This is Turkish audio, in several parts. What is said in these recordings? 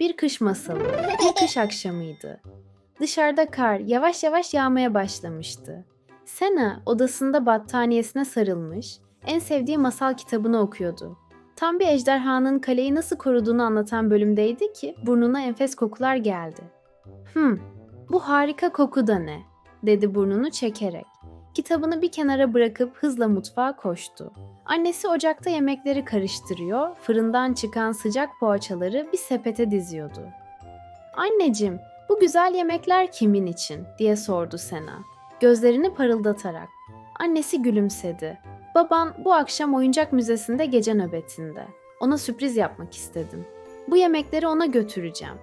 Bir kış masalı, bir kış akşamıydı. Dışarıda kar yavaş yavaş yağmaya başlamıştı. Sena odasında battaniyesine sarılmış, en sevdiği masal kitabını okuyordu. Tam bir ejderhanın kaleyi nasıl koruduğunu anlatan bölümdeydi ki burnuna enfes kokular geldi. Hmm, bu harika koku da ne? dedi burnunu çekerek. Kitabını bir kenara bırakıp hızla mutfağa koştu. Annesi ocakta yemekleri karıştırıyor, fırından çıkan sıcak poğaçaları bir sepete diziyordu. Anneciğim, bu güzel yemekler kimin için? diye sordu Sena. Gözlerini parıldatarak. Annesi gülümsedi. Baban bu akşam oyuncak müzesinde gece nöbetinde. Ona sürpriz yapmak istedim. Bu yemekleri ona götüreceğim.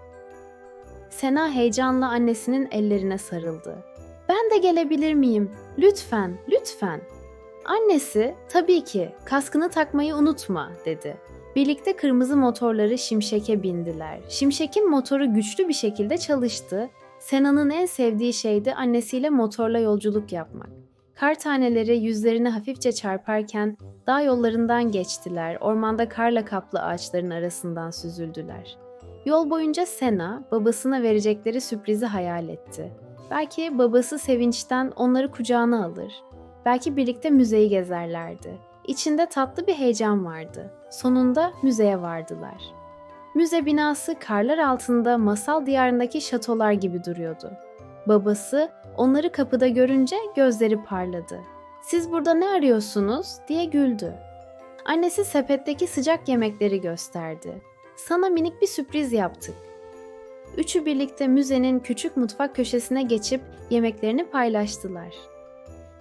Sena heyecanla annesinin ellerine sarıldı. Ben de gelebilir miyim? Lütfen, lütfen. Annesi, tabii ki, kaskını takmayı unutma, dedi. Birlikte kırmızı motorları Şimşek'e bindiler. Şimşek'in motoru güçlü bir şekilde çalıştı. Sena'nın en sevdiği şeydi annesiyle motorla yolculuk yapmak. Kar taneleri yüzlerine hafifçe çarparken dağ yollarından geçtiler, ormanda karla kaplı ağaçların arasından süzüldüler. Yol boyunca Sena babasına verecekleri sürprizi hayal etti. Belki babası sevinçten onları kucağına alır. Belki birlikte müzeyi gezerlerdi. İçinde tatlı bir heyecan vardı. Sonunda müzeye vardılar. Müze binası karlar altında masal diyarındaki şatolar gibi duruyordu. Babası onları kapıda görünce gözleri parladı. "Siz burada ne arıyorsunuz?" diye güldü. Annesi sepetteki sıcak yemekleri gösterdi. "Sana minik bir sürpriz yaptık." Üçü birlikte müzenin küçük mutfak köşesine geçip yemeklerini paylaştılar.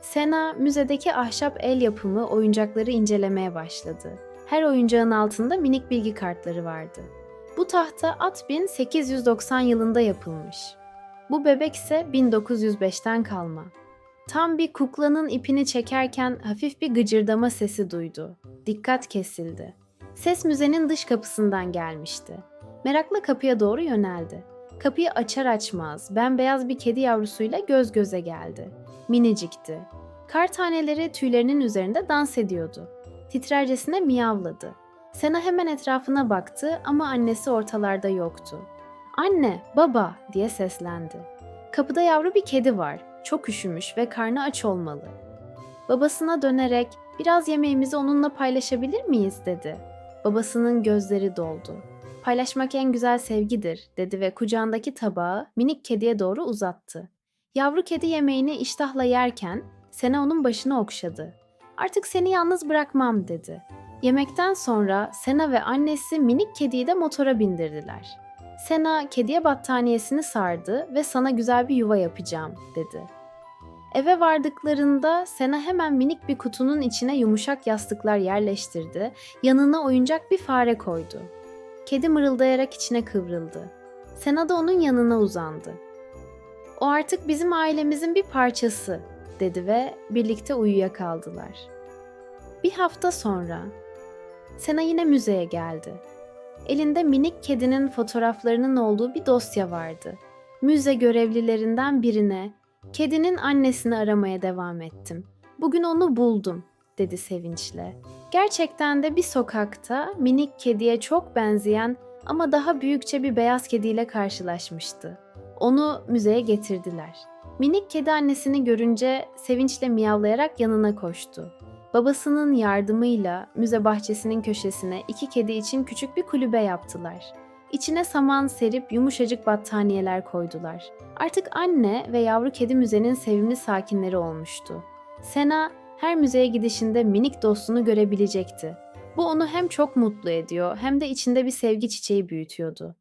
Sena müzedeki ahşap el yapımı oyuncakları incelemeye başladı. Her oyuncağın altında minik bilgi kartları vardı. Bu tahta at 1890 yılında yapılmış. Bu bebek ise 1905'ten kalma. Tam bir kuklanın ipini çekerken hafif bir gıcırdama sesi duydu. Dikkat kesildi. Ses müzenin dış kapısından gelmişti. Merakla kapıya doğru yöneldi. Kapıyı açar açmaz bembeyaz bir kedi yavrusuyla göz göze geldi. Minicikti. Kar taneleri tüylerinin üzerinde dans ediyordu. Titrercesine miyavladı. Sena hemen etrafına baktı ama annesi ortalarda yoktu. Anne, baba diye seslendi. Kapıda yavru bir kedi var. Çok üşümüş ve karnı aç olmalı. Babasına dönerek biraz yemeğimizi onunla paylaşabilir miyiz dedi. Babasının gözleri doldu. Paylaşmak en güzel sevgidir dedi ve kucağındaki tabağı minik kediye doğru uzattı. Yavru kedi yemeğini iştahla yerken Sena onun başını okşadı. Artık seni yalnız bırakmam dedi. Yemekten sonra Sena ve annesi minik kediyi de motora bindirdiler. Sena kediye battaniyesini sardı ve sana güzel bir yuva yapacağım dedi. Eve vardıklarında Sena hemen minik bir kutunun içine yumuşak yastıklar yerleştirdi, yanına oyuncak bir fare koydu. Kedi mırıldayarak içine kıvrıldı. Sena da onun yanına uzandı. O artık bizim ailemizin bir parçası dedi ve birlikte uyuyakaldılar. Bir hafta sonra Sena yine müzeye geldi. Elinde minik kedinin fotoğraflarının olduğu bir dosya vardı. Müze görevlilerinden birine kedinin annesini aramaya devam ettim. Bugün onu buldum dedi sevinçle. Gerçekten de bir sokakta minik kediye çok benzeyen ama daha büyükçe bir beyaz kediyle karşılaşmıştı. Onu müzeye getirdiler. Minik kedi annesini görünce sevinçle miyavlayarak yanına koştu. Babasının yardımıyla müze bahçesinin köşesine iki kedi için küçük bir kulübe yaptılar. İçine saman serip yumuşacık battaniyeler koydular. Artık anne ve yavru kedi müzenin sevimli sakinleri olmuştu. Sena her müzeye gidişinde minik dostunu görebilecekti. Bu onu hem çok mutlu ediyor hem de içinde bir sevgi çiçeği büyütüyordu.